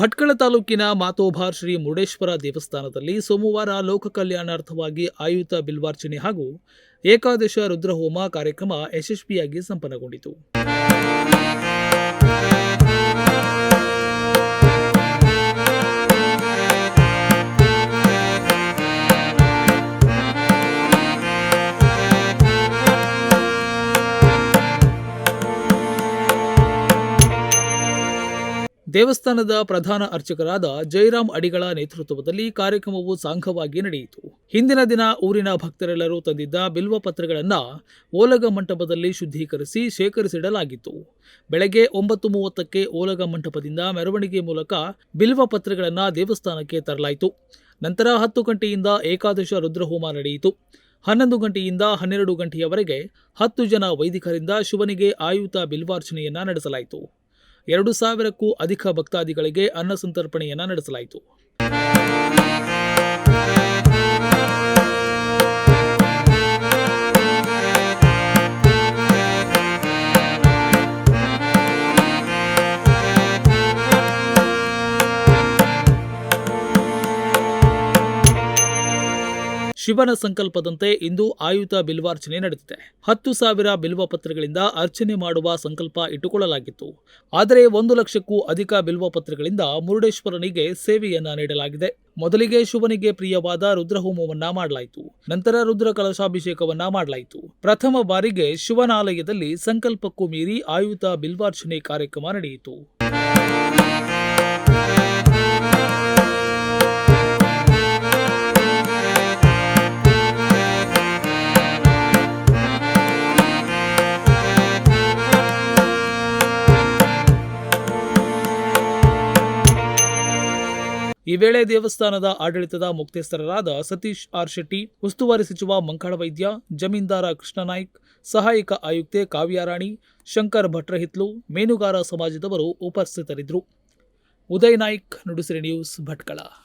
ಭಟ್ಕಳ ತಾಲೂಕಿನ ಮಾತೋಭಾರ್ ಶ್ರೀ ಮುರುಡೇಶ್ವರ ದೇವಸ್ಥಾನದಲ್ಲಿ ಸೋಮವಾರ ಲೋಕ ಕಲ್ಯಾಣಾರ್ಥವಾಗಿ ಆಯುಧ ಬಿಲ್ವಾರ್ಚನೆ ಹಾಗೂ ಏಕಾದಶ ರುದ್ರಹೋಮ ಕಾರ್ಯಕ್ರಮ ಯಶಸ್ವಿಯಾಗಿ ಸಂಪನ್ನಗೊಂಡಿತು. ದೇವಸ್ಥಾನದ ಪ್ರಧಾನ ಅರ್ಚಕರಾದ ಜಯರಾಮ್ ಅಡಿಗಳ ನೇತೃತ್ವದಲ್ಲಿ ಕಾರ್ಯಕ್ರಮವು ಸಾಂಘವಾಗಿ ನಡೆಯಿತು. ಹಿಂದಿನ ದಿನ ಊರಿನ ಭಕ್ತರೆಲ್ಲರೂ ತಂದಿದ್ದ ಬಿಲ್ವ ಪತ್ರಗಳನ್ನು ಓಲಗ ಮಂಟಪದಲ್ಲಿ ಶುದ್ಧೀಕರಿಸಿ ಶೇಖರಿಸಿಡಲಾಗಿತ್ತು. ಬೆಳಗ್ಗೆ ಒಂಬತ್ತು ಮೂವತ್ತಕ್ಕೆ ಓಲಗ ಮಂಟಪದಿಂದ ಮೆರವಣಿಗೆ ಮೂಲಕ ಬಿಲ್ವ ಪತ್ರಗಳನ್ನು ದೇವಸ್ಥಾನಕ್ಕೆ ತರಲಾಯಿತು. ನಂತರ ಹತ್ತು ಗಂಟೆಯಿಂದ ಏಕಾದಶ ರುದ್ರಹೋಮ ನಡೆಯಿತು. ಹನ್ನೊಂದು ಗಂಟೆಯಿಂದ ಹನ್ನೆರಡು ಗಂಟೆಯವರೆಗೆ ಹತ್ತು ಜನ ವೈದಿಕರಿಂದ ಶಿವನಿಗೆ ಆಯುತ ಬಿಲ್ವಾರ್ಚನೆಯನ್ನ ನಡೆಸಲಾಯಿತು. ಎರಡು ಸಾವಿರಕ್ಕೂ ಅಧಿಕ ಭಕ್ತಾದಿಗಳಿಗೆ ಅನ್ನ ಸಂತರ್ಪಣೆಯನ್ನ ನಡೆಸಲಾಯಿತು. ಶಿವನ ಸಂಕಲ್ಪದಂತೆ ಇಂದು ಆಯುತ ಬಿಲ್ವಾರ್ಚನೆ ನಡೆದಿದೆ. ಹತ್ತು ಸಾವಿರ ಬಿಲ್ವ ಪತ್ರಗಳಿಂದ ಅರ್ಚನೆ ಮಾಡುವ ಸಂಕಲ್ಪ ಇಟ್ಟುಕೊಳ್ಳಲಾಗಿತ್ತು. ಆದರೆ ಒಂದು ಲಕ್ಷಕ್ಕೂ ಅಧಿಕ ಬಿಲ್ವ ಪತ್ರಗಳಿಂದ ಮುರುಡೇಶ್ವರನಿಗೆ ಸೇವೆಯನ್ನ ನೀಡಲಾಗಿದೆ. ಮೊದಲಿಗೆ ಶಿವನಿಗೆ ಪ್ರಿಯವಾದ ರುದ್ರಹೋಮವನ್ನ ಮಾಡಲಾಯಿತು. ನಂತರ ರುದ್ರ ಕಲಶಾಭಿಷೇಕವನ್ನ ಮಾಡಲಾಯಿತು. ಪ್ರಥಮ ಬಾರಿಗೆ ಶಿವನಾಲಯದಲ್ಲಿ ಸಂಕಲ್ಪಕ್ಕೂ ಮೀರಿ ಆಯುತ ಬಿಲ್ವಾರ್ಚನೆ ಕಾರ್ಯಕ್ರಮ ನಡೆಯಿತು. ಈ ವೇಳೆ ದೇವಸ್ಥಾನದ ಆಡಳಿತದ ಮುಖ್ಯಸ್ಥರಾದ ಸತೀಶ್ ಆರ್ ಶೆಟ್ಟಿ, ಉಸ್ತುವಾರಿ ಸಚಿವ ಮಂಕಾಳ ವೈದ್ಯ, ಜಮೀನ್ದಾರ ಕೃಷ್ಣನಾಯ್ಕ್ ಸಹಾಯಕ ಆಯುಕ್ತೆ ಕಾವ್ಯಾರಾಣಿ ಶಂಕರ್ ಭಟ್ರಹಿತ್ಲು, ಮೀನುಗಾರ ಸಮಾಜದವರು ಉಪಸ್ಥಿತರಿದ್ದರು. ಉದಯ್ ನಾಯ್ಕ್, ನುಡಿಸಿರಿ ನ್ಯೂಸ್ ಭಟ್ಕಳ.